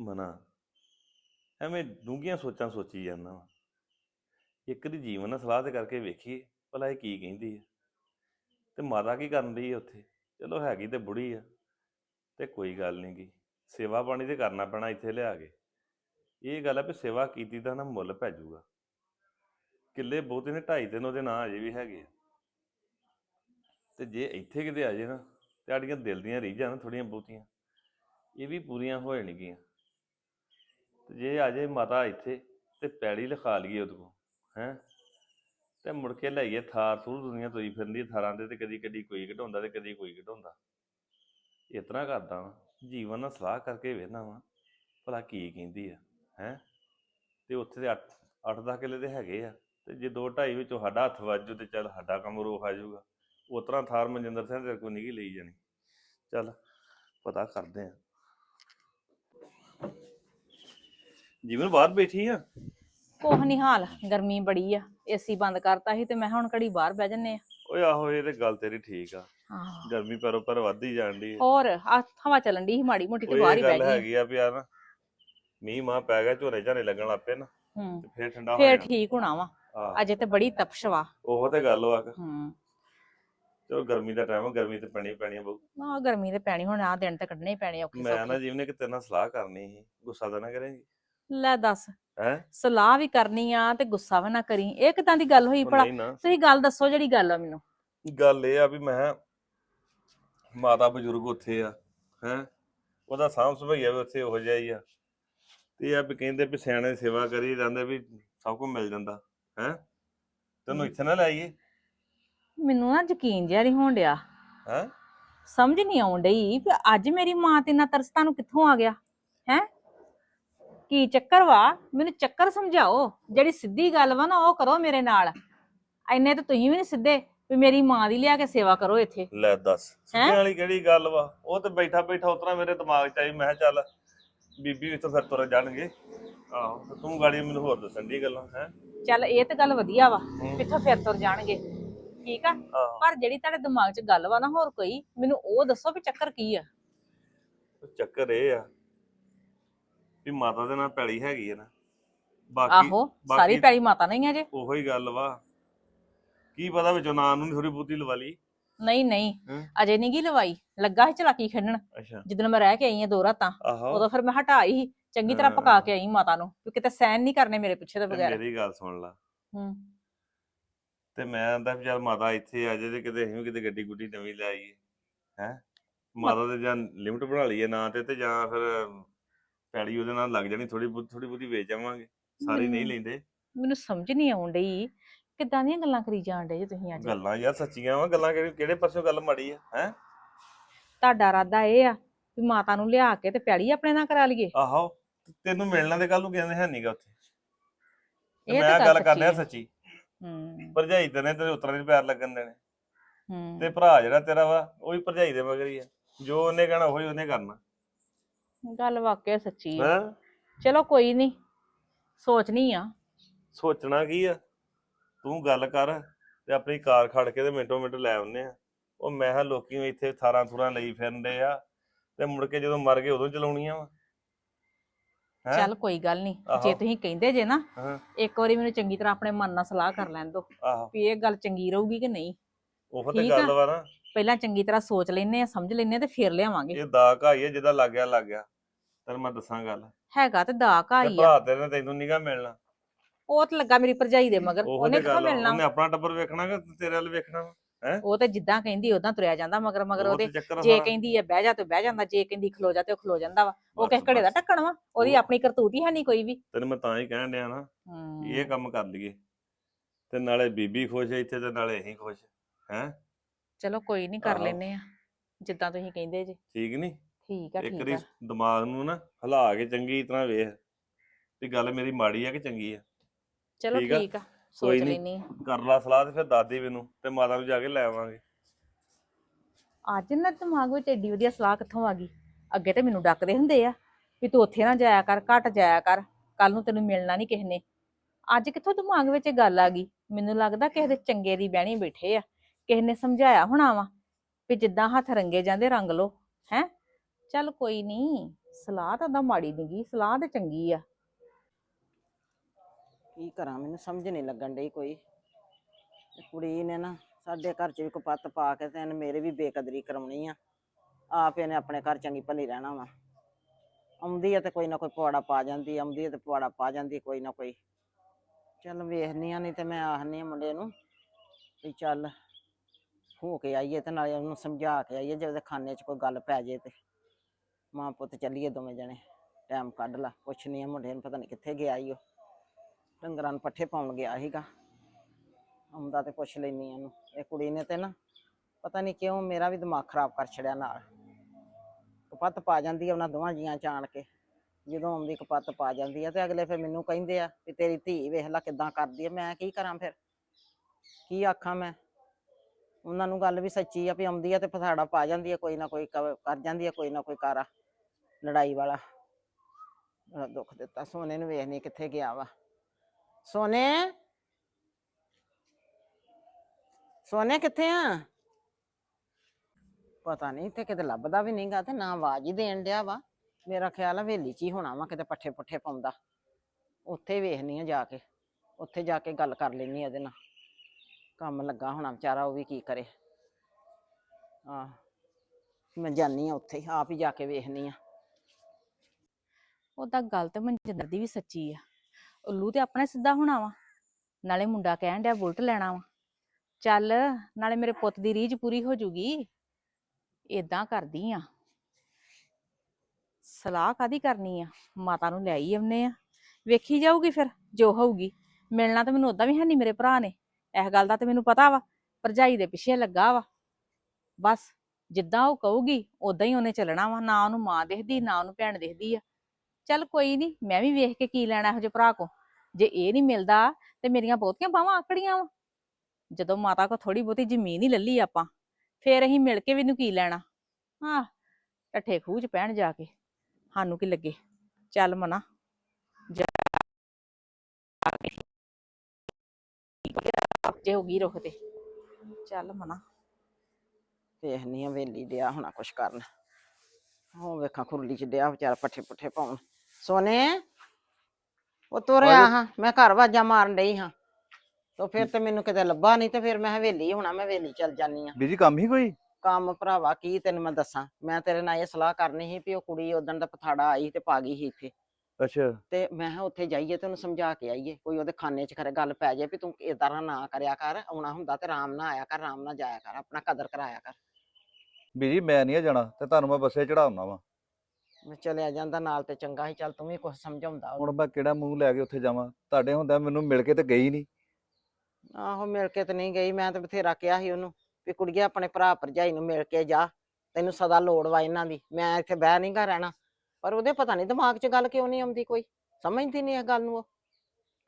ਮਨਾ। ਐਵੇਂ ਡੂੰਘੀਆਂ ਸੋਚਾਂ ਸੋਚੀ ਜਾਂਦਾ ਵਾ। ਇੱਕ ਦੀ ਜੀਵਨ ਨਾਲ ਸਲਾਹ ਤੇ ਕਰਕੇ ਵੇਖੀਏ, ਭਲਾ ਇਹ ਕੀ ਕਹਿੰਦੀ ਹੈ ਤੇ ਮਾਤਾ ਕੀ ਕਰਨ ਰਹੀ ਹੈ ਉੱਥੇ? ਚਲੋ ਹੈਗੀ ਤੇ ਬੁੜੀ ਆ। ਤੇ ਕੋਈ ਗੱਲ ਨਹੀਂ ਗੀ। ਸੇਵਾ ਪਾਣੀ ਤੇ ਕਰਨਾ ਪੈਣਾ ਇੱਥੇ ਲਿਆ ਕੇ। ਇਹ ਗੱਲ ਆ ਵੀ ਸੇਵਾ ਕੀਤੀ ਤਾਂ ਨਾ ਮੁੱਲ ਪੈ ਜਾਊਗਾ। ਕਿੱਲੇ ਬਹੁਤੇ ਨੇ, ਢਾਈ ਤਿੰਨ ਉਹਦੇ ਨਾਂ ਅਜੇ ਵੀ ਹੈਗੇ ਆ। ਤੇ ਜੇ ਇੱਥੇ ਕਿਤੇ ਆ ਜੇ ਨਾ, ਤੇ ਆੜੀਆਂ ਦਿਲ ਦੀਆਂ ਰੀਝਾਂ ਨਾ ਥੋੜੀਆਂ ਬਹੁਤੀਆਂ। ਇਹ ਵੀ ਪੂਰੀਆਂ ਹੋ ਜਾਣਗੀਆਂ ਤੇ ਜੇ ਆ ਜੇ ਮਾਤਾ ਇੱਥੇ ਤੇ ਪੈੜੀ ਲਿਖਾ ਲਈਏ ਉਹਦੇ ਕੋਲ, ਹੈ? ਤੇ ਮੁੜ ਕੇ ਲਈਏ ਥਾਰ ਥੂਰ ਦੁਨੀਆ ਤੋਈ ਫਿਰਦੀ ਥਾਰਾਂ ਤੇ ਤੇ ਕਦੀ ਕਦੀ ਕੋਈ ਘਟਾਉਂਦਾ ਤੇ ਕਦੀ ਕੋਈ ਘਟਾਉਂਦਾ। ਇਸ ਤਰ੍ਹਾਂ ਕਰਦਾ ਵਾ, ਜੀਵਨ ਨਾਲ ਸਲਾਹ ਕਰਕੇ ਵੇਖਣਾ ਵਾਂ, ਭਲਾ ਕੀ ਕਹਿੰਦੀ ਆ, ਹੈ? ਤੇ ਉੱਥੇ ਦੇ 8 8-10 ਕਿੱਲੇ ਤੇ ਹੈਗੇ ਆ, ਤੇ ਜੇ 2 2.5 ਵਿੱਚੋਂ ਸਾਡਾ ਹੱਥ ਵੱਜੂ ਤੇ ਚੱਲ ਸਾਡਾ ਕੰਮ ਰੋਕ ਆ ਜਾਊਗਾ। ਉਸ ਤਰ੍ਹਾਂ ਥਾਰ ਮਨਜਿੰਦਰ ਸਿੰਘ ਤੇਰੇ ਕੋਲ ਨਹੀਂ ਲਈ ਜਾਣੀ। ਚੱਲ, ਪਤਾ ਕਰਦੇ ਆ। ਜੀਵਨ ਬਾਹਰ ਬੈਠੀ ਆ? ਕੋਹ ਨਹੀਂ ਹਾਲ ਗਰਮੀ ਬੜੀ ਆ ਏਸੀ ਬੰਦ ਕਰਤਾ ਸੀ ਤੇ ਮੈਂ ਹੁਣ ਘੜੀ ਬਾਹਰ ਬਹਿ ਜੰਨੇ ਆ। ਓਏ ਆਹੋ ਇਹ ਤੇ ਗੱਲ ਤੇਰੀ ਠੀਕ ਆ। ਆਹ, ਗਰਮੀ ਪੈਰੋਂ ਪਰ ਵੱਧਦੀ ਜਾਂਦੀ ਹੈ ਹੋਰ ਆ ਹਵਾ ਚੱਲਣ ਦੀ ਸੀ ਮਾੜੀ ਮੋਟੀ ਤੇ ਬਾਹਰ ਹੀ ਬਹਿ ਗਈ। ਹੈਗੀ ਆ ਵੀ ਆ ਨਾ ਮੀਂਹ ਮਾਂ ਪੈ ਗਿਆ ਝੋਨੇ ਝਾਨੇ ਲੱਗਣ ਲੱਗ ਪਏ ਨਾ ਹੂੰ। ਤੇ ਫੇਰ ਠੰਡਾ ਹੋ ਫੇਰ ਜਾਣਾ। ਠੀਕ ਹੋਣਾ ਵਾ ਅਜੇ ਤੇ ਬੜੀ ਤਪਸ਼ ਵਾ। ਉਹ ਤੇ ਗੱਲ ਵਾ। ਹੂੰ। ਚਲੋ ਗਰਮੀ ਦਾ ਟਾਈਮ ਆ ਗਰਮੀ ਤੇ ਪੈਣੀ ਪੈਣੀ ਆ ਬਹੁ। ਆ ਗਰਮੀ ਤੇ ਪੈਣੀ ਹੁਣ ਆ ਦਿਨ ਤੇ ਕੱਢਣੇ ਹੀ ਪੈਣੇ ਔਖੇ ਮੈਂ ਨਾ ਜੀਵਨ ਨੇ ਕਿ ਤੇਰੇ ਨਾਲ ਸਲਾਹ ਕਰਨੀ ਸੀ ਗੁੱਸਾ ਤਾਂ ਨਾ ਕਰੇਂਗੀ। ਲੈ ਦੱਸ। ਹੈ? ਸਲਾਹ ਵੀ ਕਰਨੀ ਆ ਤੇ ਗੁੱਸਾ ਵੀ ਨਾ ਕਰੀ। ਇਹ ਕਿਦਾਂ ਦੀ ਗੱਲ ਹੋਈ ਭਲਾ? ਨਾ। ਤੁਸੀਂ ਗੱਲ ਦੱਸੋ ਜਿਹੜੀ ਗੱਲ ਆ ਮੈਨੂੰ। ਗੱਲ ਇਹ ਆ ਵੀ ਮੈਂ ਮਾਤਾ ਬਜ਼ੁਰਗ ਉੱਥੇ ਆ ਹੈ? ਉਹਦਾ ਸਾਂਭ ਸੁਭਾਈਆ ਵੀ ਉੱਥੇ ਹੋ ਜਾਈ ਆ। ਤੇ ਆ ਵੀ ਕਹਿੰਦੇ ਵੀ ਸਿਆਣੇ ਸੇਵਾ ਕਰੀ ਜਾਂਦੇ ਵੀ ਸਭ ਕੁਝ ਮਿਲ ਜਾਂਦਾ ਹੈ? ਤੈਨੂੰ ਇੱਥੇ ਨਾ ਲਾਈਏ ਮੈਨੂੰ ਨਾ ਯਕੀਨ ਜਿਹਾ ਨਹੀਂ ਹੋਣ ਡਿਆ। ਹੈ? ਸਮਝ ਨਹੀਂ ਆਉਣ ਡਈ ਵੀ ਅੱਜ ਮੇਰੀ ਮਾਂ ਤੇ ਇੰਨਾ ਤਰਸ ਤੁਹਾਨੂੰ ਕਿੱਥੋਂ ਆ ਗਿਆ ਹੈ? ਕੀ ਚੱਕਰ ਵਾ? ਮੈਨੂੰ ਚੱਕਰ ਸਮਝਾਓ। ਜਿਹੜੀ ਸਿੱਧੀ ਗੱਲ ਵਾ ਨਾ ਉਹ ਕਰੋ ਮੇਰੇ ਨਾਲ। ਐਨੇ ਤਾਂ ਤੁਸੀਂ ਵੀ ਨਹੀਂ ਸਿੱਧੇ ਵੀ ਮੇਰੀ ਮਾਂ ਦੀ ਲਿਆ ਕੇ ਸੇਵਾ ਕਰੋ ਇੱਥੇ। ਲੈ ਦੱਸ ਸਿੱਧੇ ਵਾਲੀ ਕਿਹੜੀ ਗੱਲ ਵਾ? ਉਹ ਤੇ ਬੈਠਾ ਬੈਠਾ ਉਤਰਾ ਮੇਰੇ ਦਿਮਾਗ 'ਚ ਆਈ ਮੈਂ ਕਿਹਾ ਚੱਲ ਬੀਬੀ ਇੱਥੋਂ ਫਿਰ ਤੁਰ ਜਾਣਗੇ। ਆਹੋ ਤੇ ਤੂੰ ਗਾੜੀ ਮੈਨੂੰ ਹੋਰ ਦੱਸਣ ਦੀ ਗੱਲਾਂ ਹੈ? ਚੱਲ ਇਹ ਤਾਂ ਗੱਲ ਵਧੀਆ ਵਾ ਕਿੱਥੋਂ ਫਿਰ ਤੁਰ ਜਾਣਗੇ। ਠੀਕ ਆ? ਪਰ ਜਿਹੜੀ ਤੁਹਾਡੇ ਦਿਮਾਗ 'ਚ ਗੱਲ ਵਾ ਨਾ ਹੋਰ ਕੋਈ ਮੈਨੂੰ ਉਹ ਦੱਸੋ ਵੀ ਚੱਕਰ ਕੀ ਆ। ਚੱਕਰ ਇਹ ਆ ਵੀ ਮਾਤਾ ਦੇ ਨਾਲ ਪੈਲੀ ਹੈਗੀ ਆ ਨਾ। ਬਾਕੀ ਆਹੋ ਸਾਰੀ ਬਾਕੀ ਪੈੜੀ ਮਾਤਾ ਨਹੀਂ ਆ ਜੇ। ਉਹੋ ਹੀ ਗੱਲ ਵਾ। ਕੀ ਪਤਾ ਵਿੱਚੋਂ ਨਾਂ ਨੂੰ ਥੋੜੀ ਬਹੁਤੀ ਲਵਾ ਲਈ। ਨਹੀਂ ਨਹੀਂ। ਹੈਂ? ਅਜੇ ਨਹੀਂ ਗੀ ਲਵਾਈ। ਲੱਗਾ ਸੀ ਚਲਾਕੀ ਖੇਡਣ। ਅੱਛਾ। ਮੈਂ ਰਹਿ ਕੇ ਆਈ ਆ ਦੋ ਰਾਤਾਂ ਆਹੋ। ਉਦੋਂ ਫਿਰ ਮੈਂ ਹਟਾਈ ਸੀ। ਚੰਗੀ ਤਰ੍ਹਾਂ ਹਾਂ। ਪਕਾ ਕੇ ਆਈ ਮਾਤਾ ਨੂੰ ਕਿ ਕਿਤੇ ਸਹਿਨ ਨਹੀਂ ਕਰਨੇ ਮੇਰੇ ਪਿੱਛੇ ਤੇ ਬਗੈਰ। ਮੇਰੀ ਗੱਲ ਸੁਣ ਲਾ। ਹੂੰ। ਤੇ ਮੈਂ ਆਂਦਾ ਵੀ ਚੱਲ ਮਾਤਾ ਇੱਥੇ ਆ ਜਾਏ ਤੇ ਕਿਤੇ ਅਸੀਂ ਵੀ ਕਿਤੇ ਗੱਡੀ ਗੁੱਡੀ ਨਵੀਂ ਲੈ ਆਈਏ। ਹੈ? ਮਾਤਾ ਦੇ ਜਾਂ ਲਿਮਟ ਬਣਾ ਲਈਏ ਨਾਂ ਤੇ ਤੇ ਜਾਂ ਫਿਰ ਪੈੜੀ ਉਹਦੇ ਨਾਲ ਲੱਗ ਜਾਣੀ ਥੋੜੀ ਥੋੜੀ ਬਹੁਤੀ ਵੇਚ ਜਾਵਾਂਗੇ ਸਾਰੀ ਨਹੀਂ ਲੈਂਦੇ। ਮੈਨੂੰ ਸਮਝ ਨਹੀਂ ਆਉਣ ਡਈ ਕਿੱਦਾਂ ਦੀਆਂ ਗੱਲਾਂ ਕਰੀ ਜਾਣ ਡੇ ਜੇ ਤੁਸੀਂ ਅੱਜ? ਗੱਲਾਂ ਯਾਰ ਸੱਚੀਆਂ ਵਾ ਗੱਲਾਂ ਕਿਹੜੇ ਕਿਹੜੇ ਪਾਸੋਂ ਗੱਲ ਮਾੜੀ ਆ ਹੈ? ਤੁਹਾਡਾ ਇਰਾਦਾ ਇਹ ਆ ਵੀ ਮਾਤਾ ਨੂੰ ਲਿਆ ਕੇ ਤੇ ਪੈੜੀ ਆਪਣੇ ਨਾਲ ਕਰਾ ਲਈਏ। ਆਹੋ ਤੈਨੂੰ ਮਿਲਣਾ ਤੇ ਕੱਲ ਨੂੰ ਕਹਿੰਦੇ ਹੈ ਨਹੀਂਗਾ ਉੱਥੇ। ਇਹ ਮੈਂ ਗੱਲ ਗੱਲ ਕਰ ਸੱਚੀ ਲਿਆ ਆ। ਸੱਚੀ। ਹੂੰ। ਭਰਜਾਈ ਤੇ ਨੇ ਤੇ ਉਤਰਾਂ ਦੇ ਪੈਰ ਲੱਗਣ ਦੇਣੇ। ਹੂੰ। ਤੇ ਭਰਾ ਜਿਹੜਾ ਤੇਰਾ ਵਾ ਉਹ ਵੀ ਭਰਜਾਈ ਦੇ ਮਗਰ ਹੀ ਆ। ਜੋ ਉਹਨੇ ਕਹਿਣਾ ਉਹੀ ਉਹਨੇ ਕਰਨਾ। ਗੱਲ ਵਾਕਿਆ ਸੱਚੀ ਹੈ? ਚਲੋ ਕੋਈ ਨਹੀਂ ਸੋਚਣੀ ਆ। ਸੋਚਣਾ ਕੀ ਆ? ਤੂੰ ਗੱਲ ਕਰ ਤੇ ਆਪਣੀ ਕਾਰ ਖੜ ਕੇ ਤੇ ਮਿੰਟੋ ਮਿੰਟ ਲੈ ਆਉਨੇ ਆ। ਉਹ ਮੈਂ ਕਿਹਾ ਲੋਕੀ ਇੱਥੇ ਥਾਰਾਂ ਥੁਰਾਂ ਲਈ ਫਿਰਨਦੇ ਆ ਤੇ ਮੁੜ ਕੇ ਜਦੋਂ ਮਰ ਗਏ ਉਦੋਂ ਚਲਾਉਣੀਆਂ ਵਾ। ਹੈਂ? ਚੱਲ ਕੋਈ ਗੱਲ ਨਹੀਂ ਜੇ। ਤੁਸੀਂ ਕਹਿੰਦੇ ਜੇ ਨਾ ਹਾਂ। ਇੱਕ ਵਾਰੀ ਮੈਨੂੰ ਚੰਗੀ ਤਰ੍ਹਾਂ ਆਪਣੇ ਮਨ ਨਾਲ ਸਲਾਹ ਕਰ ਲੈਣ ਦਿਓ ਆਹੋ। ਵੀ ਇਹ ਗੱਲ ਚੰਗੀ ਰਹੂਗੀ ਕਿ ਨਹੀਂ। ਉਹ ਤੇ ਠੀਕ ਆ। ਗੱਲ ਵਾ ਨਾ। ਪਹਿਲਾਂ ਚੰਗੀ ਤਰ੍ਹਾਂ ਸੋਚ ਲੈਨੇ ਆ ਸਮਝ ਲੈਨੇ ਆ ਤੇ ਫਿਰ ਲਿਆਵਾਂਗੇ। ਇਹ ਦਾ ਘਾਈ ਆ ਜਿਹਦਾ ਲੱਗ ਗਿਆ ਲੱਗ ਗਿਆ। ਤੈਨੂੰ ਮੈਂ ਦੱਸਾਂ ਗੱਲ। ਹੈਗਾ ਤੇ ਦਾ ਘਾਈ ਆ। ਭਰਾ ਤੇਰੇ ਨੇ ਤੈਨੂੰ ਨਿਗਾ ਮਿਲਣਾ। ਉਹ ਤੇ ਲੱਗਾ ਮੇਰੀ ਭਰਜਾਈ ਦੇ ਮਗਰ ਉਹ ਉਹਨੇ ਤੇ ਕਿੱਥੋਂ ਗੱਲ ਆ, ਮਿਲਣਾ? ਉਹਨੇ ਆਪਣਾ ਟੱਬਰ ਵੇਖਣਾ ਕਿ ਤੇਰੇ ਵੱਲ ਵੇਖਣਾ ਵਾ? ਉਹ ਤੇ ਜਿੱਦਾਂ ਕਹਿੰਦੀ ਉਦਾਂ ਤੁਰਿਆ ਜਾਂਦਾ ਮਗਰ ਮਗਰ ਉਹ ਉਹਦੇ। ਚੱਕਰ ਆ ਜੇ ਸਾਰਾ। ਕਹਿੰਦੀ ਹੈ ਬਹਿ ਜਾ ਤੇ ਬਹਿ ਜਾਂਦਾ ਜੇ ਕਹਿੰਦੀ ਖਲੋ ਜਾ ਤੇ ਉਹ ਖਲੋ ਜਾਂਦਾ ਵਾ। ਉਹ ਬਸ, ਕਿਸੇ ਘੜੇ ਦਾ ਬਸ। ਢੱਕਣ ਵਾ? ਉਹਦੀ ਉਹ- ਆਪਣੀ ਕਰਤੂਤ ਹੀ ਹੈ ਨਹੀਂ ਕੋਈ ਵੀ। ਤੈਨੂੰ ਮੈਂ ਤਾਂ ਹੀ ਕਹਿਣ ਡਿਆ ਨਾ ਇਹ ਕੰਮ ਕਰ ਲਈਏ। ਤੇ ਨਾਲੇ ਬੀਬੀ ਖੁਸ਼ ਹੈ ਇੱਥੇ ਤੇ ਨਾਲੇ ਅਸੀਂ ਖੁਸ਼। ਹੈ? ਚਲੋ ਕੋਈ ਨਹੀਂ ਕਰ ਆਹੋ। ਲੈਨੇ ਆ ਜਿੱਦਾਂ ਤੁਸੀਂ ਕਹਿੰਦੇ ਜੇ। ਠੀਕ ਨਹੀਂ ਠੀਕ ਆ ਇੱਕ ਠੀਕ ਵਾਰੀ ਆ। ਦਿਮਾਗ ਨੂੰ ਨਾ ਹਿਲਾ ਕੇ ਚੰਗੀ ਤਰ੍ਹਾਂ ਵੇਖ ਵੀ ਗੱਲ ਮੇਰੀ ਮਾੜੀ ਆ ਕਿ ਚੰਗੀ ਆ। ਚਲੋ ਠੀਕ ਆ। ਠੀਕ ਆ ਕੋਈ ਸੋਚ ਨੀ। ਲੈਨੀ ਆ ਕਰ ਲਾ ਸਲਾਹ ਤੇ ਫਿਰ ਦੱਸ ਦੇ ਮੈਨੂੰ ਤੇ ਮਾਤਾ ਨੂੰ ਜਾ ਕੇ ਲੈ ਆਵਾਂਗੇ। ਅੱਜ ਨਾ ਦਿਮਾਗ ਵਿੱਚ ਐਡੀ ਵਧੀਆ ਸਲਾਹ ਕਿੱਥੋਂ ਆ ਗਈ? ਅੱਗੇ ਤੇ ਮੈਨੂੰ ਡੱਕਦੇ ਹੁੰਦੇ ਆ ਵੀ ਤੂੰ ਉੱਥੇ ਨਾ ਜਾਇਆ ਕਰ ਘੱਟ ਜਾਇਆ ਕਰ ਕੱਲ ਨੂੰ ਤੈਨੂੰ ਮਿਲਣਾ ਨਹੀਂ ਕਿਸੇ ਨੇ। ਅੱਜ ਕਿੱਥੋਂ ਦਿਮਾਗ ਵਿੱਚ ਇਹ ਗੱਲ ਆ ਗਈ? ਮੈਨੂੰ ਲੱਗਦਾ ਕਿਸੇ ਦੇ ਚੰਗੇ ਦੀ ਬਹਿਣੀ ਬੈਠੇ ਆ। ਕਿਸੇ ਨੇ ਸਮਝਾਇਆ ਹੋਣਾ ਵਾ ਵੀ ਜਿੱਦਾਂ ਹੱਥ ਰੰਗੇ ਜਾਂਦੇ ਰੰਗ ਲੋ ਹੈ? ਚੱਲ ਕੋਈ ਨਹੀਂ ਸਲਾਹ ਤਾਂ ਉਹਦਾ ਮਾੜੀ ਨੀਗੀ ਸਲਾਹ ਤੇ ਚੰਗੀ ਆ। ਕੀ ਕਰਾਂ ਮੈਨੂੰ ਸਮਝ ਨਹੀਂ ਲੱਗਣ ਡਈ ਕੋਈ। ਤੇ ਕੁੜੀ ਨੇ ਨਾ ਸਾਡੇ ਘਰ ਚ ਵੀ ਕਪੱਤ ਪਾ ਕੇ ਤੇ ਇਹਨੇ ਮੇਰੇ ਵੀ ਬੇਕਦਰੀ ਕਰਾਉਣੀ ਆ। ਆਪ ਇਹਨੇ ਆਪਣੇ ਘਰ ਚੰਗੀ ਭਲੀ ਰਹਿਣਾ ਵਾ। ਆਉਂਦੀ ਆ ਤੇ ਕੋਈ ਨਾ ਕੋਈ ਪਵਾੜਾ ਪਾ ਜਾਂਦੀ ਆ, ਆਉਂਦੀ ਆ ਤੇ ਪਵਾੜਾ ਪਾ ਜਾਂਦੀ ਆ ਕੋਈ ਨਾ ਕੋਈ। ਚੱਲ ਵੇਖਨੀ ਆ ਨਹੀਂ ਤੇ ਮੈਂ ਆਖਨੀ ਆ ਮੁੰਡੇ ਨੂੰ ਵੀ ਚੱਲ ਹੋ ਕੇ ਆਈਏ ਤੇ ਨਾਲੇ ਉਹਨੂੰ ਸਮਝਾ ਕੇ ਆਈਏ ਜੇ ਉਹਦੇ ਖਾਨੇ 'ਚ ਕੋਈ ਗੱਲ ਪੈ ਜੇ ਤੇ। ਮਾਂ ਪੁੱਤ ਚੱਲੀਏ ਦੋਵੇਂ ਜਣੇ। ਟਾਈਮ ਕੱਢ ਲਾ ਪੁੱਛਣੀ ਆ ਮੁੰਡੇ ਨੂੰ, ਪਤਾ ਨਹੀਂ ਕਿੱਥੇ ਗਿਆ ਈ ਉਹ। ਡੰਗਰਾਂ ਨੂੰ ਪੱਠੇ ਪਾਉਣ ਗਿਆ ਸੀਗਾ। ਆਉਂਦਾ ਤੇ ਪੁੱਛ ਲੈਣੀ ਇਹਨੂੰ ਇਹ ਕੁੜੀ ਨੇ ਤੇ ਨਾ ਪਤਾ ਨਹੀਂ ਕਿਉਂ ਮੇਰਾ ਵੀ ਦਿਮਾਗ ਖਰਾਬ ਕਰ ਛੜਿਆ ਨਾਲ। ਕਪੱਤ ਪਾ ਜਾਂਦੀ ਆ ਉਹਨਾਂ ਦੋਵਾਂ ਜੀਆਂ ਚ ਆਣ ਕੇ। ਜਦੋਂ ਆਉਂਦੀ ਕਪੱਤ ਪਾ ਜਾਂਦੀ ਆ ਤੇ ਅਗਲੇ ਫਿਰ ਮੈਨੂੰ ਕਹਿੰਦੇ ਆ ਵੀ ਤੇਰੀ ਧੀ ਵੇਖ ਲੈ ਕਿਦਾਂ ਕਰਦੀ ਆ, ਮੈਂ ਕੀ ਕਰਾਂ ਫਿਰ? ਕੀ ਆਖਾਂ ਮੈਂ? ਉਹਨਾਂ ਨੂੰ ਗੱਲ ਵੀ ਸੱਚੀ ਆ ਵੀ ਆਉਂਦੀ ਆ ਤੇ ਫਸਾੜਾ ਪਾ ਜਾਂਦੀ ਆ, ਕੋਈ ਨਾ ਕੋਈ ਕ- ਕਰ ਜਾਂਦੀ ਆ, ਕੋਈ ਨਾ ਕੋਈ ਕਾਰਾ ਲੜਾਈ ਵਾਲਾ ਬੜਾ ਦੁੱਖ ਦਿੱਤਾ। ਸੋਨੇ ਨੂੰ ਵੇਖਣੀ ਕਿੱਥੇ ਗਿਆ ਵਾ। ਸੋਨੇ ਸੋਨੇ ਕਿੱਥੇ ਆ? ਪਤਾ ਨਹੀਂ ਇੱਥੇ ਕਿਤੇ ਲੱਭਦਾ ਵੀ ਨਹੀਂਗਾ ਤੇ ਨਾ ਆਵਾਜ਼ ਹੀ ਦੇਣ ਡਿਆ ਵਾ। ਮੇਰਾ ਖਿਆਲ ਆ ਹਵੇਲੀ 'ਚ ਹੀ ਹੋਣਾ ਵਾ, ਕਿਤੇ ਪੱਠੇ ਪੁੱਠੇ ਪਾਉਂਦਾ। ਉੱਥੇ ਵੇਖਣੀ ਆ ਜਾ ਕੇ। ਉੱਥੇ ਜਾ ਕੇ ਗੱਲ ਕਰ ਲੈਣੀ ਉਹਦੇ ਨਾਲ। ਕੰਮ ਲੱਗਾ ਹੋਣਾ ਵਿਚਾਰਾ, ਉਹ ਵੀ ਕੀ ਕਰੇ। ਆ ਮੈਂ ਜਾਨੀ ਆ ਉੱਥੇ, ਆਪ ਹੀ ਜਾ ਕੇ ਵੇਖਣੀ ਆ ਉਹਦਾ ਗੱਲ ਤੇ ਮਨਜਿੰਦਰ ਦੀ ਵੀ ਸੱਚੀ ਆ। ਉੱਲੂ ਤੇ ਆਪਣਾ ਸਿੱਧਾ ਹੋਣਾ ਵਾ, ਨਾਲੇ ਮੁੰਡਾ ਕਹਿਣ ਡਿਆ ਬੁਲਟ ਲੈਣਾ ਵਾ। ਚੱਲ, ਨਾਲੇ ਮੇਰੇ ਪੁੱਤ ਦੀ ਰੀਝ ਪੂਰੀ ਹੋ ਜੂਗੀ। ਏਦਾਂ ਕਰਦੀ ਆ। ਸਲਾਹ ਕਾਦੀ ਕਰਨੀ ਆ? ਮਾਤਾ ਨੂੰ ਲੈ ਆਈ ਆਉਨੇ ਆ। ਵੇਖੀ ਜਾਊਗੀ ਫਿਰ, ਜੋ ਹੋਊਗੀ। ਮਿਲਣਾ ਤਾਂ ਮੈਨੂੰ ਉਦਾਂ ਵੀ ਹੈ ਨਹੀਂ ਮੇਰੇ ਭਰਾ ਨੇ। ਇਸ ਗੱਲ ਦਾ ਤੇ ਮੈਨੂੰ ਪਤਾ ਵਾ, ਭਰਜਾਈ ਦੇ ਪਿੱਛੇ ਲੱਗਾ ਵਾ। ਬਸ ਜਿੱਦਾਂ ਉਹ ਕਹੂਗੀ ਉਦਾਂ ਹੀ ਉਹਨੇ ਚੱਲਣਾ ਵਾ, ਨਾ ਉਹਨੂੰ ਮਾਂ ਦਿਖਦੀ, ਨਾ ਉਹਨੂੰ ਭੈਣ ਦੇਖਦੀ ਆ। ਚੱਲ ਕੋਈ ਨਹੀਂ ਮੈਂ ਵੀ ਵੇਖ ਕੇ ਕੀ ਲੈਣਾ ਇਹੋ ਜਿਹੇ ਭਰਾ ਕੋ ਜੇ ਇਹ ਨਹੀਂ ਮਿਲਦਾ ਤੇ ਮੇਰੀਆਂ ਬਹੁਤੀਆਂ ਬਾਹਾਂ ਆਕੜੀਆਂ ਵਾ। ਜਦੋਂ ਮਾਤਾ ਕੋ ਥੋੜੀ ਬਹੁਤੀ ਜ਼ਮੀਨ ਹੀ ਲੱਲੀ ਆਪਾਂ, ਫੇਰ ਅਸੀਂ ਮਿਲ ਕੇ ਵੀ ਨੂੰ ਕੀ ਲੈਣਾ? ਹਾਂ ਟੱਠੇ ਖੂਹ ਚ ਪੈਣ ਜਾ ਕੇ। ਸਾਨੂੰ ਕੀ ਲੱਗੇ? ਚੱਲ ਮਨਾ। ਜਾ ਕੇ ਹੋ ਗਈ ਰੁੱਖ ਤੇ। ਚੱਲ ਮਨਾ। ਵੇਖਨੀ ਆ ਵੇਲੀ ਡਿਆ ਹੋਣਾ ਕੁਛ ਕਰਨ। ਉਹ ਵੇਖਾਂ ਖੁਰਲੀ ਚ ਡਿਆ ਵਿਚਾਰਾ ਪੱਠੇ ਪੁੱਠੇ ਪਾਉਣ। ਸੋਨੇ ਉਹ ਤੁਰਿਆ ਹਾਂ ਮੈਂ ਘਰ ਵਾਜਾਂ ਮਾਰਨ ਡਈ ਹਾਂ। ਤੋ ਫਿਰ ਤੇ ਮੈਨੂੰ ਕਿਤੇ ਲੱਭਾ ਨਹੀਂ ਤੇ ਫਿਰ ਮੈਂ ਹਵੇਲੀ ਹੋਣਾ ਮੈਂ ਹਵੇਲੀ ਚੱਲ ਜਾਨੀ ਆ। ਬੀਜੀ ਕੰਮ ਹੀ ਕੋਈ? ਕੰਮ ਭਰਾਵਾ ਕੀ ਤੈਨੂੰ ਮੈਂ ਦੱਸਾਂ? ਮੈਂ ਤੇਰੇ ਨਾਲ ਇਹ ਸਲਾਹ ਕਰਨੀ ਸੀ ਵੀ ਉਹ ਕੁੜੀ ਉਦੋਂ ਦਾ ਪਥਾੜਾ ਆਈ ਤੇ ਪਾ ਗਈ ਸੀ ਇੱਥੇ। ਅੱਛਾ। ਤੇ ਮੈਂ ਕਿਹਾ ਉੱਥੇ ਜਾਈਏ ਤੇ ਉਹਨੂੰ ਸਮਝਾ ਕੇ ਆਈਏ ਕੋਈ ਉਹਦੇ ਖਾਨੇ 'ਚ ਖਰੇ ਗੱਲ ਪੈ ਜਾਏ ਵੀ ਤੂੰ ਏਦਾਂ ਦਾ ਨਾ ਕਰਿਆ ਕਰ ਆਉਣਾ ਹੁੰਦਾ ਤੇ ਆਰਾਮ ਨਾਲ ਆਇਆ ਕਰ ਆਰਾਮ ਨਾਲ ਜਾਇਆ ਕਰ ਆਪਣਾ ਕਦਰ ਕਰਾਇਆ ਕਰ। ਬੀਜੀ ਮੈਂ ਨਹੀਂ ਜਾਣਾ ਤੇ ਤੁਹਾਨੂੰ ਮੈਂ ਬੱਸੇ ਚੜਾਉਣਾ ਵਾ। ਮੈਂ ਚਲਿਆ ਜਾਂਦਾ ਨਾਲ ਤੇ ਚੰਗਾ ਸੀ ਚੱਲ ਤੂੰ ਵੀ ਕੁਝ ਸਮਝਾਉਂਦਾ ਉਹਨੂੰ। ਹੁਣ ਮੈਂ ਕਿਹੜਾ ਮੂੰਹ ਲੈ ਕੇ ਉੱਥੇ ਜਾਵਾਂ? ਤੁਹਾਡੇ ਹੁੰਦਿਆਂ ਮੈਨੂੰ ਮਿਲ ਕੇ ਤੇ ਗਈ ਨਹੀਂ ਆਹੋ ਮਿਲ ਕੇ ਤੇ ਨਹੀਂ ਗਈ ਮੈਂ ਤੇ ਬਥੇਰਾ ਕਿਹਾ ਸੀ ਉਹਨੂੰ ਵੀ ਕੁੜੀਏ ਆਪਣੇ ਭਰਾ ਭਰਜਾਈ ਨੂੰ ਮਿਲ ਕੇ ਜਾ ਤੈਨੂੰ ਸਦਾ ਲੋੜ ਵਾ ਇਹਨਾਂ ਦੀ ਮੈਂ ਇੱਥੇ ਬਹਿ ਨਹੀਂ ਘਰ ਰਹਿਣਾ। ਪਰ ਉਹਦੇ ਪਤਾ ਨਹੀਂ ਦਿਮਾਗ 'ਚ ਗੱਲ ਕਿਉਂ ਨਹੀਂ ਆਉਂਦੀ ਕੋਈ ਸਮਝਦੀ ਨਹੀਂ ਇਹ ਗੱਲ ਨੂੰ ਉਹ।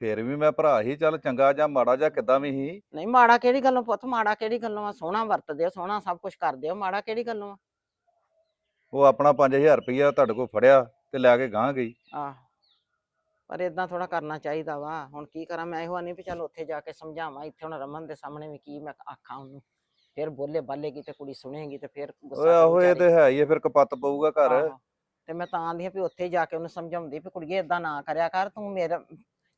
ਫੇਰ ਵੀ ਮੈਂ ਭਰਾ ਹੀ ਚੱਲ ਚੰਗਾ ਜਾਂ ਮਾੜਾ ਜਾਂ ਕਿੱਦਾਂ ਵੀ ਹੀ। ਨਹੀਂ ਮਾੜਾ ਕਿਹੜੀ ਗੱਲੋਂ ਪੁੱਤ ਮਾੜਾ ਕਿਹੜੀ ਗੱਲੋਂ ਆ ਸੋਹਣਾ ਵਰਤਦੇ ਹੋ ਸੋਹਣਾ ਸਭ ਕੁਝ ਕਰਦੇ ਹੋ ਮਾੜਾ ਕਿਹੜੀ ਗੱਲੋਂ ਆ? ਉਹ ਆਪਣਾ 5000 ਰੁਪਈਆ ਤੁਹਾਡੇ ਕੋਲ ਫੜਿਆ ਤੇ ਲੈ ਕੇ ਗਾਂ ਗਈ। ਆਹ ਪਰ ਇਦਾਂ ਥੋੜਾ ਕਰਨਾ ਚਾਹੀਦਾ ਵਾ। ਹੁਣ ਕੀ ਕਰਾਂ ਮੈਂ ਇਹੋ ਨਹੀਂ ਵੀ ਚੱਲ ਉੱਥੇ ਜਾ ਕੇ ਸਮਝਾਵਾਂ ਇੱਥੇ ਹੁਣ ਰਮਨ ਦੇ ਸਾਹਮਣੇ ਵੀ ਕੀ ਮੈਂ ਆਖਾਂ ਉਹਨੂੰ। ਫਿਰ ਬੋਲੇ ਬਾਲੇਗੀ ਤੇ ਕੁੜੀ ਸੁਣੇਗੀ ਤੇ ਫਿਰ ਗੁੱਸਾ ਓਏ ਕਰੂ ਆਹੋ ਇਹ। ਤੇ ਹੈ ਹੀ ਆ ਫਿਰ ਕਪੱਤ ਪਊਗਾ ਘਰ। ਆਹੋ। ਤੇ ਮੈਂ ਤਾਂ ਆਂਦੀ ਆ ਵੀ ਉੱਥੇ ਜਾ ਕੇ ਉਹਨੂੰ ਸਮਝਾਉਂਦੀ ਵੀ ਕੁੜੀਏ ਇਦਾਂ ਨਾ ਕਰਿਆ ਕਰ ਤੂੰ ਮੇਰਾ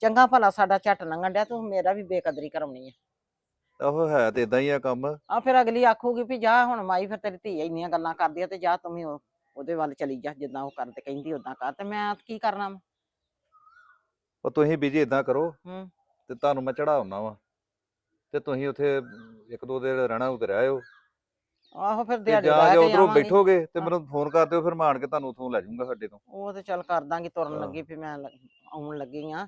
ਚੰਗਾ ਭਲਾ ਸਾਡਾ ਝੱਟ ਲੰਘਣ ਡਿਆ ਤੂੰ ਮੇਰਾ ਵੀ ਬੇਕਦਰੀ ਕਰਾਉਣੀ ਆ। ਉਹ ਹੈ ਤੇ ਇਦਾਂ ਹੀ ਆ ਕੰਮ। ਆ ਫਿਰ ਅਗਲੀ ਆਖੂਗੀ ਵੀ ਜਾ ਹੁਣ ਮਾਈ ਫਿਰ ਤੇਰੀ ਧੀ ਇੰਨੀਆਂ ਗੱਲਾਂ ਕਰਦੀ ਆ ਤੇ ਜਾ ਤੂੰ ਵੀ ਉਹ- ਉਹਦੇ ਵੱਲ ਚਲੀ ਜਾ ਜਿੱਦਾਂ ਉਹ ਕਰਦੇ ਕਹਿੰਦੀ ਉਦਾਂ ਕਰ ਤੇ ਮੈਂ ਕੀ ਕਰਨਾ ਵਾ? ਉਹ ਤੁਸੀਂ ਬੀਜੀ ਇਦਾਂ ਕਰੋ ਹੂੰ। ਤੇ ਤੁਹਾਨੂੰ ਮੈਂ ਚੜਾਉਣਾ ਵਾ। ਤੇ ਤੁਸੀਂ ਉੱਥੇ ਇੱਕ ਦੋ ਦਿਨ ਰਹਿਣਾ ਉਤੇ ਆਇਓ। ਆਹੋ ਫਿਰ ਤੇ ਦਿਹਾੜੀ ਜਾਂ ਰਹਿ ਕੇ ਉਧਰੋਂ ਬੈਠੋਗੇ ਤੇ ਹਾਂ। ਮੈਨੂੰ ਫੋਨ ਕਰ ਦਿਓ ਫਿਰ ਮੈਂ ਆਣ ਕੇ ਤੁਹਾਨੂੰ ਉੱਥੋਂ ਲੈ ਜਾਊਂਗਾ ਸਾਡੇ ਤੋਂ ਉਹ ਤੇ ਚੱਲ ਕਰ ਦਾਂਗੀ ਤੁਰਨ ਹਾਂ। ਲੱਗੀ ਵੀ ਮੈਂ ਲ- ਆਉਣ ਲੱਗੀ ਆ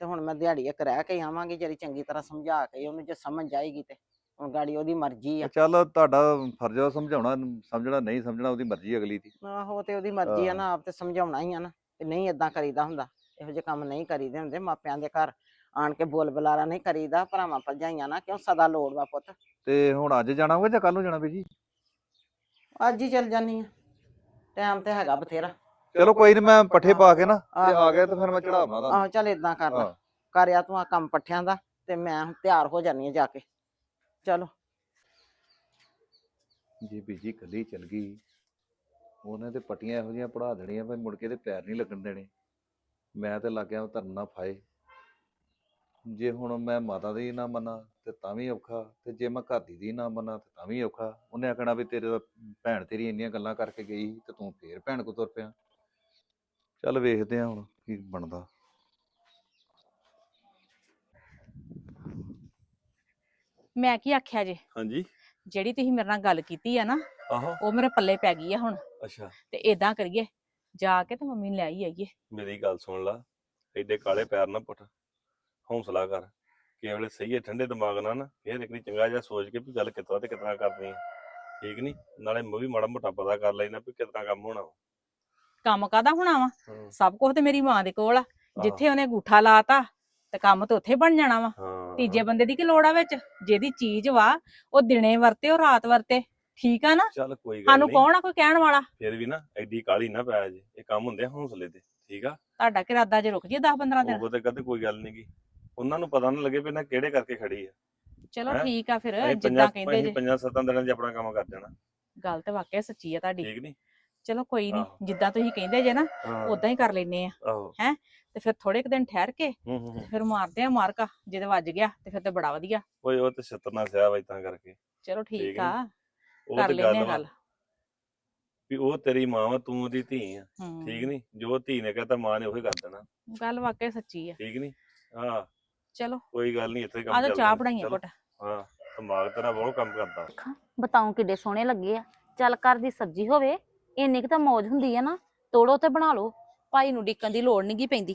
ਤੇ ਹੁਣ ਮੈਂ ਦਿਹਾੜੀ ਇੱਕ ਰਹਿ ਕੇ ਆਵਾਂਗੀ ਜਿਹੜੀ ਚੰਗੀ ਤਰ੍ਹਾਂ ਸਮਝਾ ਕੇ ਉਹਨੂੰ ਜੇ ਸਮਝ ਜਾਏਗੀ ਤੇ ਹੁਣ ਗਾੜੀ ਉਹਦੀ ਮਰਜ਼ੀ ਆ ਚੱਲ ਤੁਹਾਡਾ ਫਰਜ਼ ਆ ਸਮਝਾਉਣਾ ਸਮਝਣਾ ਨਹੀਂ ਸਮਝਣਾ ਉਹਦੀ ਮਰਜ਼ੀ ਅਗਲੀ ਦੀ ਆਹੋ ਤੇ ਉਹਦੀ ਮਰਜ਼ੀ ਆ। ਨਾ ਆਪ ਤੇ ਸਮਝਾਉਣਾ ਹੀ ਆ ਨਾ ਤੇ ਨਹੀਂ ਇਦਾਂ ਕਰੀਦਾ ਹੁੰਦਾ ਇਹੋ ਜਿਹੇ ਕੰਮ ਨਹੀਂ ਕਰੀਦੇ ਹੁੰਦੇ ਮਾਪਿਆਂ ਦੇ ਘਰ ਆਣ ਕੇ ਬੋਲ ਬੁਲਾਰਾ ਨਹੀਂ ਕਰੀਦਾ ਭਰਾਵਾਂ ਭਰਜਾਈਆਂ ਨਾ ਕਿਉਂ ਸਦਾ ਲੋੜ ਵਾ ਪੁੱਤ। ਤੇ ਹੁਣ ਅੱਜ ਜਾਣਾ ਹੋਵੇ ਜਾਂ ਕੱਲ ਨੂੰ ਜਾਣਾ ਬੀਜੀ ਅੱਜ ਹੀ ਚੱਲ ਜਾਨੀ ਆ। ਟਾਈਮ ਤੇ ਹੈਗਾ ਬਥੇਰਾ। ਚਲੋ ਕੋਈ ਨਹੀਂ ਮੈਂ ਪੱਠੇ ਪਾ ਕੇ ਨਾ ਤੇ। ਆ ਗਿਆ ਤੇ ਫਿਰ ਮੈਂ ਚੜਾਉਣਾ ਤੁਹਾਨੂੰ। ਆਹੋ ਚੱਲ ਇਦਾਂ ਕਰ ਲੈ। ਕਰਿਆ ਤੂੰ ਆ ਕੰਮ ਪੱਠਿਆਂ ਦਾ ਤੇ ਮੈਂ ਹੁਣ ਤਿਆਰ ਹੋ ਜਾਨੀ ਆ ਜਾ ਕੇ। ਚਲੋ। ਜੇ ਬੀਜੀ ਕੱਲੀ ਚਲ ਗਈ। ਉਹਨੇ ਤੇ ਪੱਟੀਆਂ ਇਹੋ ਜਿਹੀਆਂ ਪੜਾ ਦੇਣੀਆਂ ਵੀ ਮੁੜ ਕੇ ਤੇ ਪੈਰ ਨਹੀਂ ਲੱਗਣ ਦੇਣੇ। ਮੈਂ ਤੇ ਲੱਗਿਆ ਧਰਨ ਫਾਏ ਜੇ ਹੁਣ ਮੈਂ ਮਾਤਾ ਦੀ ਨਾ ਮੰਨਾਂ ਤੇ ਤਾਂ ਵੀ ਔਖਾ ਤੇ ਜੇ ਮੈਂ ਘਰ ਦੀ ਦੀ ਨਾ ਮੰਨਾਂ ਤੇ ਤਾਂ ਵੀ ਔਖਾ। ਉਹਨੇ ਆਖਣਾ ਵੀ ਤੇਰੇ ਤਾਂ ਭੈਣ ਤੇਰੀ ਇੰਨੀਆਂ ਗੱਲਾਂ ਕਰਕੇ ਗਈ ਤੇ ਤੂੰ ਫੇਰ ਭੈਣ ਕੋ ਤੁਰ ਪਿਆ। ਚੱਲ ਵੇਖਦੇ ਆ ਹੁਣ ਕੀ ਬਣਦਾ। ਮੈਂ ਕੀ ਆਖਿਆ ਜੇ? ਹਾਂਜੀ। ਜਿਹੜੀ ਤੁਸੀਂ ਮੇਰੇ ਨਾਲ ਗੱਲ ਕੀਤੀ ਆ ਨਾ ਆਹੋ। ਉਹ ਮੇਰੇ ਪੱਲੇ ਪੈ ਗਈ ਆ ਹੁਣ। ਅੱਛਾ। ਤੇ ਇਦਾਂ ਕਰੀਏ ਜਾ ਕੇ ਤੇ ਮੰਮੀ ਨੂੰ ਲੈ ਹੀ ਆਈਏ। ਮੇਰੀ ਗੱਲ ਸੁਣ ਲਾ ਐਡੇ ਕਾਲੇ ਪੈਰ ਨਾ ਪੁੱਟ ਹੌਸਲਾ ਕਰ ਕਿਸੇ ਵੇਲੇ ਸਹੀ ਹੈ ਠੰਡੇ ਦਿਮਾਗ ਨਾਲ ਨਾ ਫੇਰ ਇੱਕ ਵਾਰੀ ਚੰਗਾ ਜਿਹਾ ਸੋਚ ਕੇ ਵੀ ਗੱਲ ਕਿੱਦਾਂ ਤੇ ਕਿੱਦਾਂ ਕਰਨੀ ਹੈ। ਠੀਕ ਨਹੀਂ ਨਾਲੇ ਮੈਂ ਵੀ ਮਾੜਾ ਮੋਟਾ ਪਤਾ ਕਰ ਲੈਣਾ ਵੀ ਕਿੱਦਾਂ ਕੰਮ ਹੋਣਾ ਵਾ। ਕੰਮ ਕਾਦਾ ਹੋਣਾ ਵਾ? ਹਮ, ਸਭ ਕੁਝ ਤੇ ਮੇਰੀ ਮਾਂ ਦੇ ਕੋਲ ਆ। ਜਿੱਥੇ ਉਹਨੇ ਅੰਗੂਠਾ ਲਾਤਾ ਤੇ ਕੰਮ ਤਾਂ ਉੱਥੇ ਬਣ ਜਾਣਾ ਵਾ। ਹਾਂ। ਤੀਜੇ ਬੰਦੇ ਦੀ ਕੀ ਲੋੜ ਆ ਵਿੱਚ? ਜਿਹਦੀ ਚੀਜ਼ ਵਾ ਉਹ ਦਿਨੇ ਵਰਤੇ ਉਹ ਰਾਤ ਵਰਤੇ। ਠੀਕ ਆ ਨਾ? ਚੱਲ ਕੋਈ ਗੱਲ ਸਾਨੂੰ ਨਹੀਂ ਕੌਣ ਆ ਕੋਈ ਕਹਿਣ ਵਾਲਾ? ਫਿਰ ਵੀ ਨਾ ਐਡੀ ਕਾਲੀ ਨਾ ਪੈ ਜੇ। ਇਹ ਕੰਮ ਹੁੰਦੇ ਆ ਹੌਸਲੇ ਤੇ ਠੀਕ ਆ? ਤੁਹਾਡਾ ਕਿਰਾਦਾ ਜੇ ਰੁਕ ਜੇ 10 15 ਦਿਨ। ਉਹ ਤੇ ਕਦੇ ਕੋਈ ਗੱਲ ਨਹੀਂ ਗੀ। ਉਹਨਾਂ ਨੂੰ ਪਤਾ ਨਾ ਲੱਗੇ ਵੀ ਨਾ ਕਿਹੜੇ ਕਰਕੇ ਖੜੀ ਆ। ਚਲੋ ਹੈਂ? ਠੀਕ ਆ ਫਿਰ ਅਸੀਂ ਜਿੱਦਾਂ ਪੰਜਾਂ ਕਹਿੰਦੇ ਅਸੀਂ ਜੇ। ਪੰਜਾਂ ਸੱਤਾਂ ਦਿਨਾਂ 'ਚ ਆਪਣਾ ਕੰਮ ਕਰ ਜਾਣਾ। ਗੱਲ ਤੇ ਵਾਕਿਆ ਸੱਚੀ ਆ ਤੁਹਾਡੀ। ਠੀਕ ਨਹੀਂ ਚਲੋ ਕੋਈ ਨਹੀਂ ਆਹੋ। ਜਿੱਦਾਂ ਤੁਸੀਂ ਕਹਿੰਦੇ ਜੇ ਨਾ ਹਾਂ। ਉਦਾਂ ਹੀ ਕਰ ਲੈਨੇ ਆ। ਆਹੋ। ਤੇ ਫਿਰ ਥੋੜੇ ਕੁ ਦਿਨ ਠਹਿਰ ਕੇ ਹੂੰ ਹੂੰ ਹੂੰ। ਫਿਰ ਮਾਰਦੇ ਆ ਮਾਰਕਾ ਜਿਹਦੇ ਵੱਜ ਗਿਆ ਤੇ ਫਿਰ ਤੇ ਬੜਾ ਵਧੀਆ। ਓਏ ਉਹ ਤੇ ਛਿੱਤਰ ਨਾ ਸਿਆ ਵਾ ਤਾਂ ਕਰਕੇ। ਚਲੋ ਠੀਕ ਠੀਕ ਆ ਉਹ ਕਰ ਤੇ ਲੈਨੇ ਆ ਵਾ ਗੱਲ। ਵੀ ਉਹ ਤੇਰੀ ਮਾਂ ਵਾ ਤੂੰ ਉਹਦੀ ਧੀ ਆ। ਹੂੰ। ਠੀਕ ਨਹੀਂ ਜੋ ਧੀ ਨੇ ਕਹਤਾ ਮਾਂ ਨੇ ਉਹੀ ਕਰ ਦੇਣਾ। ਗੱਲ ਵਾਕਿਆ ਸੱਚੀ ਆ। ਠੀਕ ਨਹੀਂ ਹਾਂ। ਚਲੋ। ਕੋਈ ਗੱਲ ਨਹੀਂ ਇੱਥੇ ਕੰਮ ਆ ਚੱਲਦਾ ਚਾਹ। ਬਣਾਈਏ ਚਲੋ, ਘੁੱਟ। ਹਾਂ ਦਿਮਾਗ ਤੇਰਾ ਬਹੁਤ ਕੰਮ ਕਰਦਾ। ਬਤਾਉ ਕਿੱਡੇ ਸੋਹਣੇ ਲੱਗੇ ਆ। ਚੱਲ ਘਰ ਦੀ ਸਬਜ਼ੀ ਹੋਵੇ ਇੰਨੀ ਕੁ ਤਾਂ ਮੌਜ ਹੁੰਦੀ ਆ ਨਾ। ਤੋੜੋ ਤੇ ਬਣਾ ਲਓ। ਭਾਈ ਨੂੰ ਡਿੱਕਣ ਦੀ ਲੋੜ ਨਹੀਂਗੀ ਪੈਂਦੀ।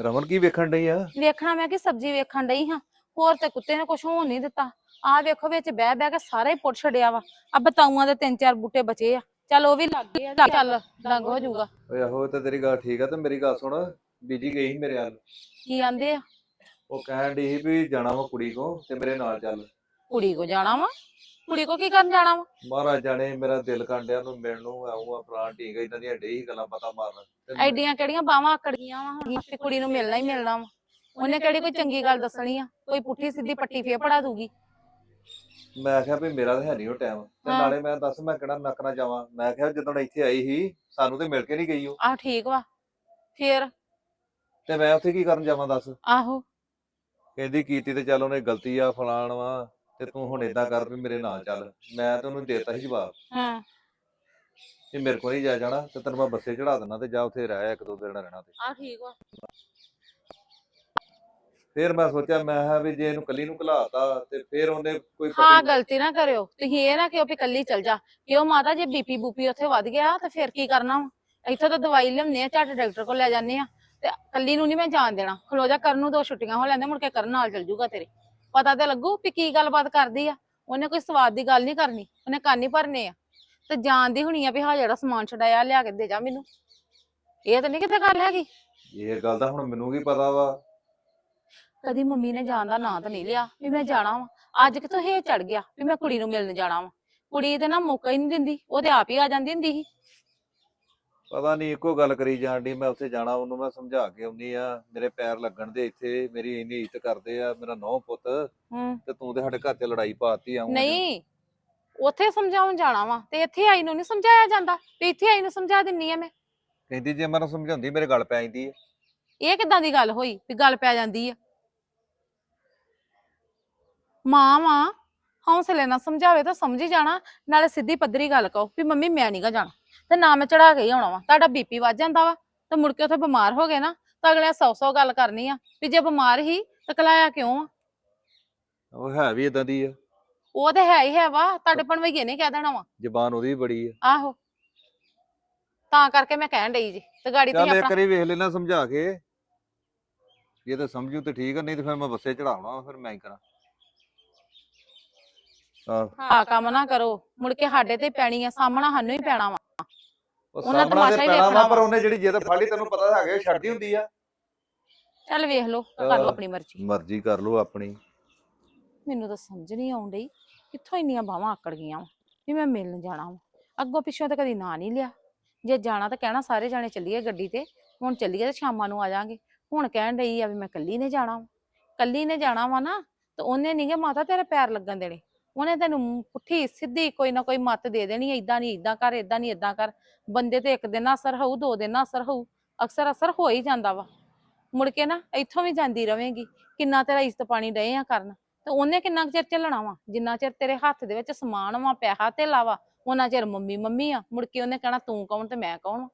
ਰਮਨ ਕੀ ਵੇਖਣ ਡਈ ਆ? ਵੇਖਣਾ ਮੈਂ ਕਿ ਸਬਜ਼ੀ ਵੇਖਣ ਡਈ ਹਾਂ। ਹੋਰ ਤੇ ਕੁੱਤੇ ਨੇ ਕੁਝ ਹੋਣ ਨਹੀਂ ਦਿੱਤਾ। ਆ ਵੇਖੋ ਵਿੱਚ ਬਹਿ ਬਹਿ ਕੇ ਸਾਰਾ ਹੀ ਪੁੱਟ ਛੜਿਆ ਵਾ। ਆ ਬਤਾਊਆਂ ਦੇ ਤਿੰਨ ਚਾਰ ਬੂਟੇ ਬਚੇ ਆ। ਚੱਲ ਉਹ ਵੀ ਲੱਗ ਗਏ ਆ। ਚੱਲ ਰੰਗ ਹੋ ਜਾਊਗਾ। ਓਏ ਆਹੋ ਇਹ ਤਾਂ ਤੇਰੀ ਗੱਲ ਠੀਕ ਆ ਤੇ ਮੇਰੀ ਗੱਲ ਸੁਣ। ਬੀਜੀ ਗਈ ਸੀ ਮੇਰੇ ਨਾਲ ਕੀ ਆਂਦੇ ਆ? ਉਹ ਕਹਿਣ ਡਈ ਸੀ ਵੀ ਜਾਣਾ ਵਾ ਕੁੜੀ ਕੋ ਤੇ ਮੇਰੇ ਨਾਲ ਚੱਲ। ਕੁੜੀ ਕੋ ਜਾਣਾ ਵਾ? ਕੁੜੀ ਕੋ ਕੀ ਕਰਨ ਜਾਣਾ ਵਾ? ਮਹਾਰਾਜ ਜਾਣੇ ਮੇਰਾ ਦਿਲ ਕਾਂਡਿਆ ਨੂੰ ਮਿਲਣ ਨੂੰ ਆਉਂਗਾ ਪ੍ਰਾਣ ਠੀਕ ਹੈ ਇਦਾਂ ਦੀਆਂ ਡੇ ਹੀ ਗੱਲਾਂ ਪਤਾ ਮਾਰਨ। ਤੇ ਮੈਂ- ਐਡੀਆਂ ਕਿਹੜੀਆਂ ਬਾਵਾਂ ਆਕੜ ਗਈਆਂ ਵਾ? ਹੁਣ ਤੇ ਕੁੜੀ ਨੂੰ ਮਿਲਣਾ ਹੀ ਮਿਲਣਾ ਵਾ। ਉਹਨੇ ਕਿਹੜੀ ਕੋਈ ਚੰਗੀ ਗੱਲ ਦੱਸਣੀ ਆ? ਕੋਈ ਪੁੱਠੀ ਸਿੱਧੀ ਪੱਟੀ ਫੇਰ ਪੜਾ ਦੂਗੀ। ਮੈਂ ਕਿਹਾ ਵੀ ਮੇਰਾ ਤਾਂ ਹੈ ਨਹੀਂ ਉਹ ਟਾਈਮ ਤੇ ਹਾਂ। ਨਾਲੇ ਮੈਂ ਦੱਸ ਮੈਂ ਕਿਹੜਾ ਨੱਕ ਨਾ ਜਾਵਾਂ? ਮੈਂ ਕਿਹਾ ਜਦੋਂ ਇੱਥੇ ਆਈ ਸੀ ਸਾਨੂੰ ਤੇ ਮਿਲ ਕੇ ਨਹੀਂ ਗਈ ਉਹ। ਆਹ ਠੀਕ ਵਾ। ਫੇਰ ਤੇ ਮੈਂ ਉੱਥੇ ਕੀ ਕਰਨ ਜਾਵਾਂ ਦੱਸ? ਆਹੋ। ਕਹਿੰਦੀ ਕੀਤੀ ਤੇ ਚੱਲ ਉਹਨੇ ਗਲਤੀ ਆ ਫਲਾਣ ਵਾ ਤੇ ਤੂੰ ਹੁਣ ਏਦਾਂ ਕਰ ਵੀ ਮੇਰੇ ਨਾਲ ਚੱਲ। ਮੈਂ ਤਾਂ ਉਹਨੂੰ ਦੇਤਾ ਸੀ ਜਵਾਬ। ਹਾਂ। ਕਿ ਮੇਰੇ ਕੋਲ ਨਹੀਂ ਜਾ ਜਾਣਾ ਤੇ ਤੈਨੂੰ ਮੈਂ ਬੱਸੇ ਚੜਾ ਦਿੰਦਾ ਤੇ ਜਾ ਉੱਥੇ ਰਹਿ ਇੱਕ ਦੋ ਦਿਨ ਰਹਿਣਾ ਤੇ ਆਹ ਠੀਕ ਵਾ। ਫਿਰ ਮੈਂ ਸੋਚਿਆ ਮੈਂ ਕਿਹਾ ਵੀ ਜੇ ਇਹਨੂੰ ਕੱਲੀ ਨੂੰ ਘਲਾਤਾ ਤੇ ਫਿਰ ਉਹਨੇ ਕੋਈ ਹਾਂ ਪਤੀ- ਗਲਤੀ ਨਾ ਕਰਿਓ। ਤੁਸੀਂ ਇਹ ਨਾ ਕਿਉਂ ਵੀ ਕੱਲੀ ਚਲ ਜਾ। ਕਿਉਂ ਮਾਤਾ ਜੇ ਬੀਪੀ ਬੂਪੀ ਉੱਥੇ ਵੱਧ ਗਿਆ ਤੇ ਫਿਰ ਕੀ ਕਰਨਾ ਵਾ? ਇੱਥੋਂ ਤਾਂ ਦਵਾਈ ਲਿਆਉਂਦੇ ਆ ਝੱਟ ਡਾਕਟਰ ਕੋਲ ਲੈ ਜਾਂਦੇ ਆ। ਤੇ ਕੱਲੀ ਨੂੰ ਨਹੀਂ ਮੈਂ ਜਾਣ ਦੇਣਾ। ਖਲੋ ਜਾ ਕਰਨ ਨੂੰ ਦੋ ਛੁੱਟੀਆਂ ਹੋ ਲੈਂਦੇ ਮੁੜ ਕੇ ਕਰਨ ਨਾਲ ਚਲ ਜੂਗਾ ਤੇਰੇ। ਪਤਾ ਤੇ ਲੱਗੂ ਵੀ ਕੀ ਗੱਲਬਾਤ ਕਰਦੀ ਆ। ਉਹਨੇ ਕੋਈ ਸਵਾਦ ਦੀ ਗੱਲ ਨਹੀਂ ਕਰਨੀ ਉਹਨੇ ਕੰਨ ਹੀ ਭਰਨੇ ਆ। ਤੇ ਜਾਣਦੀ ਹੋਣੀ ਆ ਵੀ ਹਾਂ ਜਿਹੜਾ ਸਮਾਨ ਛਡਾਇਆ ਲਿਆ ਕੇ ਦੇ ਜਾ ਮੈਨੂੰ। ਇਹ ਤਾਂ ਨਹੀਂ ਕਿਤੇ ਗੱਲ ਹੈਗੀ। ਇਹ ਗੱਲ ਦਾ ਹੁਣ ਮੈਨੂੰ ਕੀ ਪਤਾ ਵਾ। ਕਦੀ ਮੰਮੀ ਨੇ ਜਾਣ ਦਾ ਨਾਂ ਤਾਂ ਨਹੀਂ ਲਿਆ ਵੀ ਮੈਂ ਜਾਣਾ ਵਾ। ਅੱਜ ਕਿਥੋਂ ਇਹ ਚੜ ਗਿਆ ਵੀ ਮੈਂ ਕੁੜੀ ਨੂੰ ਮਿਲਣ ਜਾਣਾ ਵਾ। ਕੁੜੀ ਤੇ ਨਾ ਮੌਕਾ ਹੀ ਨਹੀਂ ਦਿੰਦੀ ਉਹ ਤੇ ਆਪ ਹੀ ਆ ਜਾਂਦੀ ਹੁੰਦੀ ਸੀ। ਪਤਾ ਨਹੀਂ ਇੱਕੋ ਗੱਲ ਕਰੀ ਜਾਣ ਦੀ ਮੈਂ ਉੱਥੇ ਜਾਣਾ ਉਹਨੂੰ ਮੈਂ ਸਮਝਾ ਕੇ ਆਉਣੀ ਆ ਮੇਰੇ ਪੈਰ ਲੱਗਣ ਦੇ ਇੱਥੇ ਮੇਰੀ ਇੰਨੀ ਇੱਜ਼ਤ ਕਰਦੇ ਆ ਮੇਰਾ ਨੌ ਪੁੱਤ ਹੂੰ। ਤੇ ਤੂੰ ਤੇ ਸਾਡੇ ਘਰ 'ਚ ਲੜਾਈ ਪਾਤੀ ਆਉਂ ਨਹੀਂ ਉੱਥੇ ਸਮਝਾਉਣ ਜਾਣਾ ਵਾ ਤੇ ਇੱਥੇ ਆਈ ਨੂੰ ਨਹੀਂ ਸਮਝਾਇਆ ਜਾਂਦਾ ਵੀ ਇੱਥੇ ਆਈ ਨੂੰ ਸਮਝਾ ਦਿੰਨੀ ਆ ਮੈਂ। ਕਹਿੰਦੀ ਜੇ ਮੈਨੂੰ ਸਮਝਾਉਂਦੀ ਮੇਰੇ ਗੱਲ ਪੈ ਜਾਂਦੀ ਹੈ ਇਹ ਕਿਦਾਂ ਦੀ ਗੱਲ ਹੋਈ ਵੀ ਗੱਲ ਪੈ ਜਾਂਦੀ ਆ? ਮਾਂ ਵਾ ਹੌਸਲੇ ਨਾਲ ਸਮਝਾਵੇ ਤਾਂ ਸਮਝ ਹੀ ਜਾਣਾ ਨਾਲੇ ਸਿੱਧੀ ਪੱਧਰੀ ਗੱਲ ਕਹੋ ਵੀ ਮੰਮੀ ਮੈਂ ਨੀ ਗਾ ਜਾਣਾ ਤੇ ਨਾ ਮੈਂ ਚੜਾ ਕੇ ਹੀ ਆਉਣਾ ਵਾ ਤੁਹਾਡਾ ਬੀਪੀ ਵੱਧ ਜਾਂਦਾ ਵਾ ਤੇ ਮੁੜ ਕੇ ਉੱਥੇ ਬਿਮਾਰ ਹੋ ਗਏ ਨਾ ਤਾਂ ਅਗਲੇ ਸੌ ਸੌ ਗੱਲ ਕਰਨੀ ਆ ਵੀ ਜੇ ਬਿਮਾਰ ਹੀ ਤਾਂ ਕਲਾਇਆ ਕਿਉਂ ਆ? ਉਹ ਹੈ ਵੀ ਇਦਾਂ ਦੀ ਆ। ਉਹ ਤੇ ਹੈ ਹੀ ਹੈ ਵਾ ਤੁਹਾਡੇ ਭਣਵਈਏ ਨੇ ਕਹਿ ਦੇਣਾ ਵਾ। ਜ਼ਬਾਨ ਉਹਦੀ ਵੀ ਬੜੀ ਆ। ਆਹੋ। ਤਾਂ ਕਰਕੇ ਮੈਂ ਕਹਿਣ ਡਈ ਜੀ ਤੇ ਗਾੜੀ ਚੱਲ ਤੁਸੀਂ ਇੱਕ ਆਪਣਾ ਵਾਰੀ ਵੇਖ ਲੈਣਾ ਸਮਝਾ ਕੇ ਜੇ ਤਾਂ ਸਮਝੂ ਤੇ ਠੀਕ ਆ ਨਹੀਂ ਤੇ ਫਿਰ ਮੈਂ ਬੱਸੇ ਚੜਾਉਣਾ ਫਿਰ ਮੈਂ ਹੀ ਕਰਾਂ? ਆਹ ਹਾਂ ਕੰਮ ਨਾ ਕਰੋ। ਮੁੜ ਕੇ ਸਾਡੇ ਤੇ ਪੈਣੀ ਆ ਸਾਹਮਣਾ ਸਾਨੂੰ ਹੀ ਪੈਣਾ ਵਾ। ਉਹ ਉਹਨਾਂ ਸਾਹਮਣਾ ਤਮਾਸ਼ਾ ਤੇ ਹੀ ਪੈਣਾ ਵਾ ਵੇਖਣਾ ਪਰ ਵਾ। ਉਹਨੇ ਜਿਹੜੀ ਜਿੱਦ ਫੜ ਲਈ ਤੈਨੂੰ ਪਤਾ ਹੈਗਾ ਇਹ ਛੱਡਦੀ ਹੁੰਦੀ ਆ। ਚੱਲ ਵੇਖ ਲਓ ਕਰ ਲਓ। ਆਪਣੀ ਮਰਜ਼ੀ। ਮਰਜ਼ੀ ਕਰ ਲੋ ਆਪਣੀ। ਮੈਨੂੰ ਤਾਂ ਸਮਝ ਨਹੀਂ ਆਉਣ ਡਈ ਕਿੱਥੋਂ ਇੰਨੀਆਂ ਬਾਹਾਂ ਆਕੜ ਗਈਆਂ ਵਾ ਵੀ ਮੈਂ ਮਿਲਣ ਜਾਣਾ ਵਾ। ਅੱਗੋਂ ਪਿੱਛੋਂ ਤਾਂ ਕਦੀ ਨਾਂ ਨਹੀਂ ਲਿਆ। ਜੇ ਜਾਣਾ ਤਾਂ ਕਹਿਣਾ ਸਾਰੇ ਜਾਣੇ ਚੱਲੀਏ ਗੱਡੀ ਤੇ ਹੁਣ ਚੱਲੀਏ ਤੇ ਸ਼ਾਮਾਂ ਨੂੰ ਆ ਜਾਾਂਗੇ। ਹੁਣ ਕਹਿਣ ਡਈ ਆ ਵੀ ਮੈਂ ਕੱਲੀ ਨੇ ਜਾਣਾ ਵਾ। ਕੱਲੀ ਨੇ ਜਾਣਾ ਵਾ ਨਾ ਤੇ ਉਹਨੇ ਨਹੀਂਗੇ ਮਾਤਾ ਤੇਰੇ ਪੈਰ ਲੱਗਣ ਦੇਣੇ। ਉਹਨੇ ਤੈਨੂੰ ਪੁੱਠੀ ਸਿੱਧੀ ਕੋਈ ਨਾ ਕੋਈ ਮੱਤ ਦੇ ਦੇਣੀ, ਏਦਾਂ ਨਹੀਂ ਏਦਾਂ ਕਰ, ਏਦਾਂ ਨਹੀਂ ਏਦਾਂ ਕਰ। ਬੰਦੇ ਤੇ ਇੱਕ ਦਿਨ ਅਸਰ ਹੋਊ, ਦੋ ਦਿਨ ਅਸਰ ਹੋਊ, ਅਕਸਰ ਅਸਰ ਹੋ ਹੀ ਜਾਂਦਾ ਵਾ। ਮੁੜ ਕੇ ਨਾ ਇੱਥੋਂ ਵੀ ਜਾਂਦੀ ਰਵੇਂਗੀ, ਕਿੰਨਾ ਤੇਰਾ ਇਸਤ ਪਾਣੀ ਡਏ ਆ ਕਰਨ। ਤੇ ਉਹਨੇ ਕਿੰਨਾ ਕੁ ਚਿਰ ਚੱਲਣਾ ਵਾ? ਜਿੰਨਾ ਚਿਰ ਤੇਰੇ ਹੱਥ ਦੇ ਵਿੱਚ ਸਮਾਨ ਵਾ, ਪੈਸਾ ਤੇ ਲਾਵਾ ਉਹਨਾਂ ਚਿਰ ਮੰਮੀ ਮੰਮੀ ਆ। ਮੁੜ ਕੇ ਉਹਨੇ ਕਹਿਣਾ, ਤੂੰ ਕੌਣ ਤੇ ਮੈਂ ਕੌਣ ਵਾਂ।